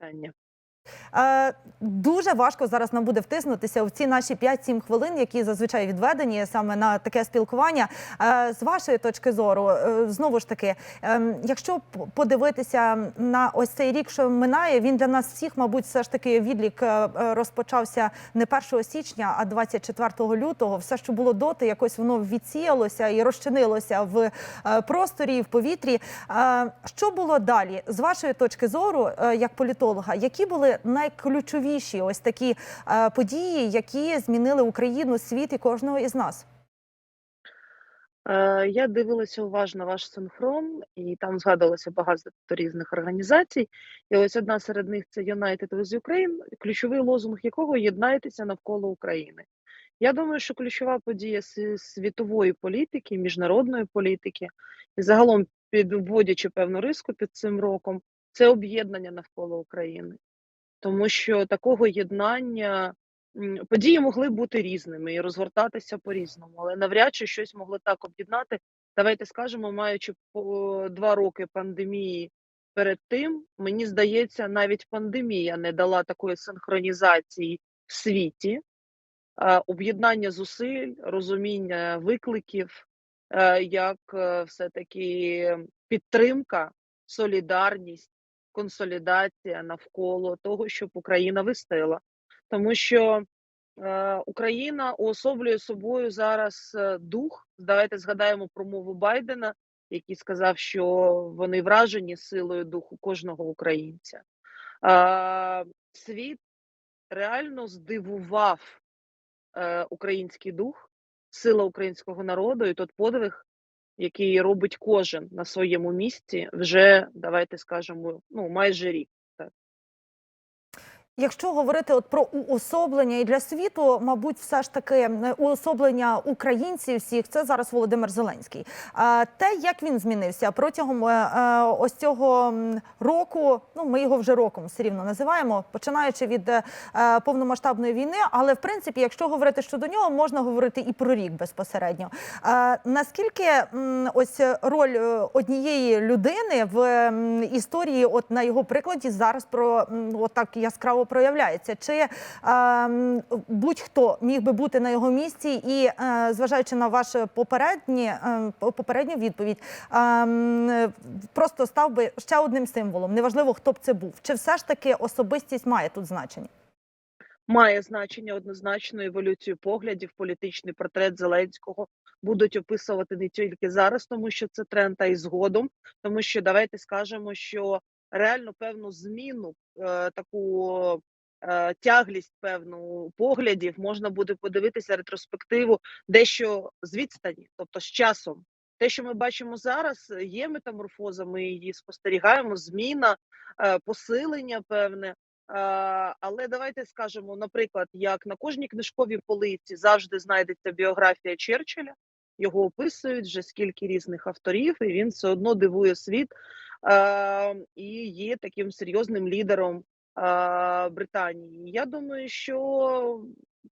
питання. Е, Дуже важко зараз нам буде втиснутися в ці наші 5-7 хвилин, які зазвичай відведені саме на таке спілкування. Е, З вашої точки зору, е, знову ж таки, ем, якщо подивитися на ось цей рік, що минає, він для нас всіх, мабуть, все ж таки відлік розпочався не 1 січня, а 24 лютого. Все, що було доти, якось воно відсіялося і розчинилося в просторі, і в повітрі. Що було далі з вашої точки зору, як політолога, які були найключовіші ось такі е, події, які змінили Україну, світ і кожного із нас? Е, Я дивилася уважно ваш синхрон, і там згадувалося багато різних організацій. І ось одна серед них це United with Ukraine, ключовий лозунг якого єднайтеся навколо України. Я думаю, що ключова подія світової політики, міжнародної політики, і загалом підводячи певну риску під цим роком, це об'єднання навколо України. Тому що такого єднання події могли бути різними і розгортатися по-різному, але навряд чи щось могли так об'єднати. Давайте скажемо, маючи по два роки пандемії перед тим, мені здається, навіть пандемія не дала такої синхронізації в світі, об'єднання зусиль, розуміння викликів, е, як е, все-таки підтримка, солідарність, консолідація навколо того, щоб Україна вистояла. Тому що е, Україна уособлює собою зараз е, дух. Давайте згадаємо промову Байдена, який сказав, що вони вражені силою духу кожного українця. Е, світ реально здивував е, український дух, сила українського народу і тот подвиг, який робить кожен на своєму місці, вже давайте скажемо, ну майже рік. Якщо говорити от про уособлення і для світу, мабуть, все ж таки уособлення українців всіх це зараз Володимир Зеленський. Те, як він змінився протягом е, е, ось цього року, ну ми його вже роком все рівно називаємо, починаючи від е, повномасштабної війни. Але в принципі, якщо говорити щодо нього, можна говорити і про рік безпосередньо. Наскільки ось роль однієї людини в історії, от на його прикладі, зараз про от так яскраво проявляється? Чи е, будь-хто міг би бути на його місці, і е, зважаючи на вашу попередні е, попередню відповідь, е, просто став би ще одним символом? Неважливо, хто б це був, чи все ж таки особистість має тут значення? Має значення однозначно еволюцію поглядів, політичний портрет Зеленського будуть описувати не тільки зараз, тому що це тренд, а й згодом. Тому що давайте скажемо, що реально певну зміну, е, таку е, тяглість певну поглядів можна буде подивитися ретроспективу дещо з відстані, тобто з часом. Те, що ми бачимо зараз, є метаморфоза, ми її спостерігаємо, зміна, е, посилення певне. Але давайте скажемо, наприклад, як на кожній книжковій полиці завжди знайдеться біографія Черчилля, його описують вже скільки різних авторів, і він все одно дивує світ і є таким серйозним лідером е, Британії. Я думаю, що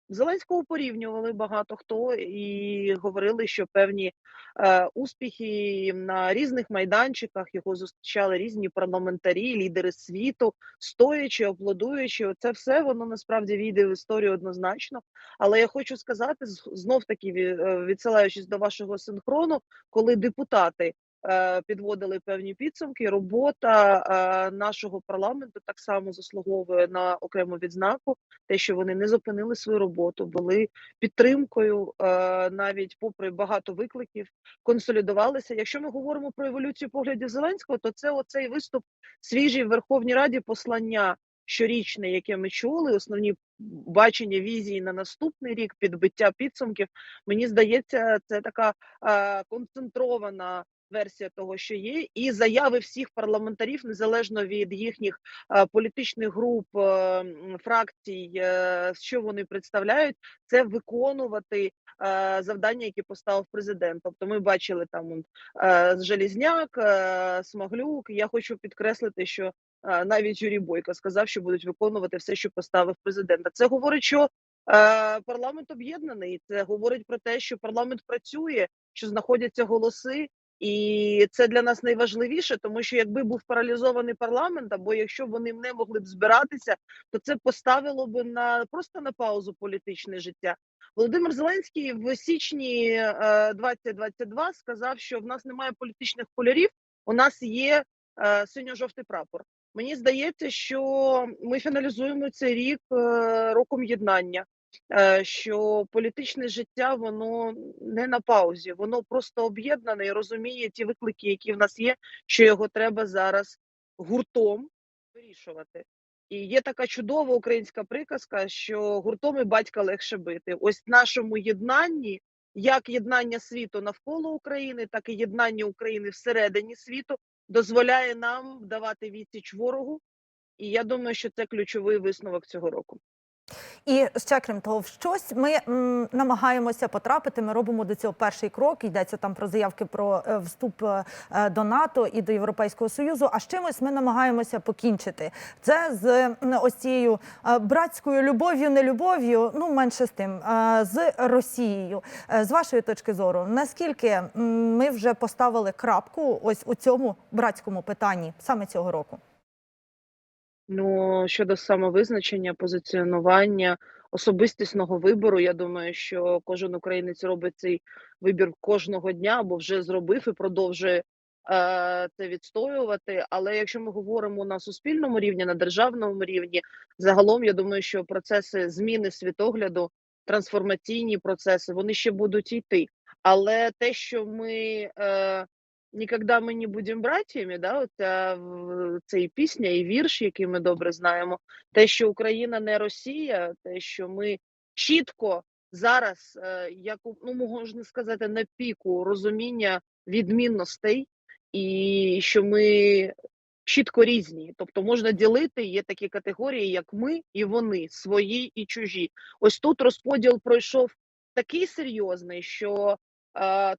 Зеленського порівнювали багато хто і говорили, що певні е, успіхи на різних майданчиках його зустрічали різні парламентарі, лідери світу, стоячи, аплодуючи. Це все воно насправді війде в історію однозначно. Але я хочу сказати, знов таки відсилаючись до вашого синхрону, коли депутати. Е, Підводили певні підсумки. Робота е, нашого парламенту так само заслуговує на окрему відзнаку. Те, що вони не зупинили свою роботу, були підтримкою, е, навіть попри багато викликів, консолідувалися. Якщо ми говоримо про еволюцію поглядів Зеленського, то це оцей виступ свіжий в Верховній Раді послання щорічне, яке ми чули, основні бачення візії на наступний рік, підбиття підсумків. Мені здається, це така е, концентрована. Версія того, що є, і заяви всіх парламентарів, незалежно від їхніх е, політичних груп, е, фракцій, е, що вони представляють, це виконувати завдання, які поставив президент. Тобто, ми бачили там Желізняк, Смаглюк. Я хочу підкреслити, що навіть Юрій Бойко сказав, що будуть виконувати все, що поставив президент. Це говорить, що парламент об'єднаний. Це говорить про те, що парламент працює, що знаходяться голоси. І це для нас найважливіше, тому що якби був паралізований парламент, або якщо вони не могли б збиратися, то це поставило б на просто на паузу політичне життя. Володимир Зеленський в січні е, 2022 сказав, що в нас немає політичних кольорів, у нас є е, синьо-жовтий прапор. Мені здається, що ми фіналізуємо цей рік е, роком єднання. Е, Що політичне життя воно не на паузі, воно просто об'єднане і розуміє ті виклики, які в нас є, що його треба зараз гуртом вирішувати. І є така чудова українська приказка, що гуртом і батька легше бити. Ось в нашому єднанні, як єднання світу навколо України, так і єднання України всередині світу дозволяє нам давати відсіч ворогу. І я думаю, що це ключовий висновок цього року. І ще крім того, в щось ми м, намагаємося потрапити. Ми робимо до цього перший крок. Йдеться там про заявки про е, вступ е, е, до НАТО і до Європейського союзу. А з чимось ми намагаємося покінчити. Це з м, ось цією е, братською любов'ю, нелюбов'ю, ну менше з тим, е, з Росією. Е, З вашої точки зору, наскільки ми вже поставили крапку ось у цьому братському питанні саме цього року? Ну, щодо самовизначення, позиціонування, особистісного вибору, я думаю, що кожен українець робить цей вибір кожного дня або вже зробив і продовжує е, це відстоювати. Але якщо ми говоримо на суспільному рівні, на державному рівні, загалом я думаю, що процеси зміни світогляду, трансформаційні процеси, вони ще будуть йти. Але те, що ми е, Ніколи ми не будемо братіями, да, оця це і пісня, і вірш, який ми добре знаємо. Те, що Україна не Росія, те, що ми чітко зараз, е, як ну можна сказати, на піку розуміння відмінностей, і що ми чітко різні. Тобто можна ділити, є такі категорії, як ми і вони, свої і чужі. Ось тут розподіл пройшов такий серйозний, що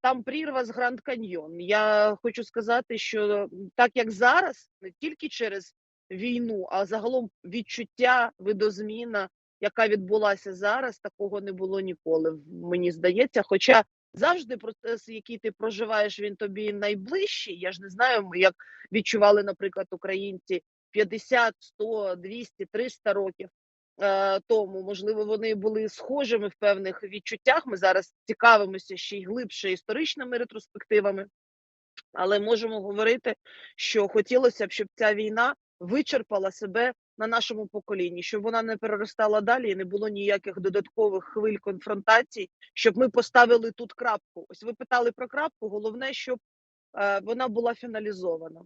там прірва з Гранд Каньйон. Я хочу сказати, що так як зараз, не тільки через війну, а загалом відчуття видозміна, яка відбулася зараз, такого не було ніколи. Мені здається. Хоча завжди процес, який ти проживаєш, він тобі найближчий. Я ж не знаю, як відчували, наприклад, українці 50, 100, 200, 300 років тому. Можливо, вони були схожими в певних відчуттях. Ми зараз цікавимося ще й глибше історичними ретроспективами, але можемо говорити, що хотілося б, щоб ця війна вичерпала себе на нашому поколінні, щоб вона не переростала далі і не було ніяких додаткових хвиль конфронтацій, щоб ми поставили тут крапку. Ось ви питали про крапку. Головне, щоб е, вона була фіналізована.